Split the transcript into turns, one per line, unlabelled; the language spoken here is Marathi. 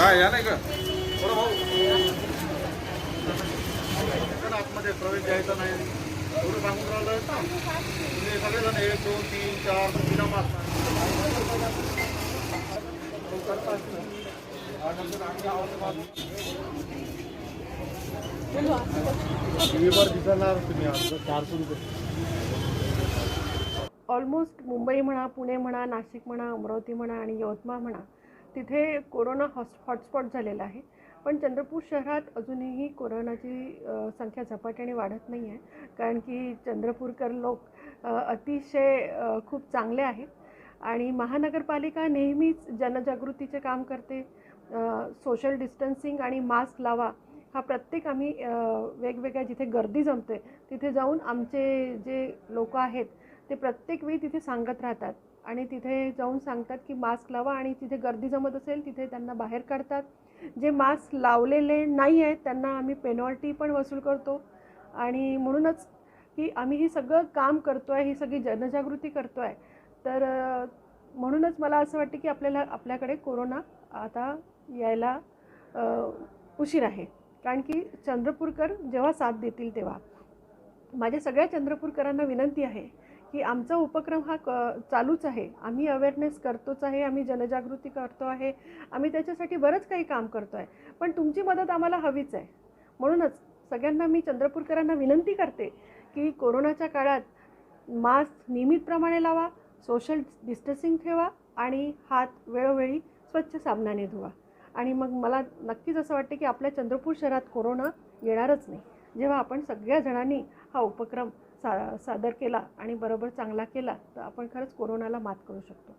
काय या नाही का?
बरं भाऊ. आतमध्ये प्रवेश द्यायचा नाही. एवढं सांगून राहिलं ना तुम्ही सगळेजण एक दोन तीन चार दिसणार तुम्ही चारशे रुपये
ऑलमोस्ट मुंबई म्हणा पुणे म्हणा नाशिक म्हणा अमरावती म्हणा आणि यवतमाळ म्हणा तिथे कोरोना हॉस हॉटस्पॉट झालेला आहे. पण चंद्रपूर शहरात अजूनही कोरोनाची संख्या झपाट्याने वाढत नाही आहे कारण की चंद्रपूरकर लोक अतिशय खूप चांगले आहेत. आणि महानगरपालिका नेहमीच जनजागृतीचे काम करते. सोशल डिस्टन्सिंग आणि मास्क लावा हा प्रत्येक आम्ही वेगवेगळ्या जिथे गर्दी जमते तिथे जाऊन आमचे जे लोक आहेत ते प्रत्येक वेळी तिथे सांगत राहतात. आणि तिथे जाऊन सांगतात की मास्क लावा आणि तिथे गर्दी जमत असेल तिथे त्यांना बाहेर काढतात. जे मास्क लावलेले नाही आहेत त्यांना आम्ही पेनॉल्टी पण वसूल करतो. आणि म्हणूनच की आम्ही हे सगळं काम करतो आहे ही सगळी जनजागृती करतो आहे तर म्हणूनच मला असं वाटतं की आपल्याला आपल्याकडे कोरोना आता यायला उशीर आहे. कारण की चंद्रपूरकर जेव्हा साथ देतील तेव्हा. माझ्या सगळ्या चंद्रपूरकरांना विनंती आहे की आमचा उपक्रम हा क चालूच आहे. आम्ही अवेअरनेस करतोच आहे आम्ही जनजागृती करतो आहे आम्ही त्याच्यासाठी बरंच काही काम करतो आहे. पण तुमची मदत आम्हाला हवीच आहे. म्हणूनच सगळ्यांना मी चंद्रपूरकरांना विनंती करते की कोरोनाच्या काळात मास्क नियमितप्रमाणे लावा सोशल डिस्टन्सिंग ठेवा आणि हात वेळोवेळी स्वच्छ साबणाने धुवा. आणि मग मला नक्कीच असं वाटतं की आपल्या चंद्रपूर शहरात कोरोना येणारच नाही. जेव्हा आपण सगळ्या जणांनी हा उपक्रम सा सादर केला आणि बरोबर चांगला केला तर आपण खरंच कोरोनाला मात करू शकतो.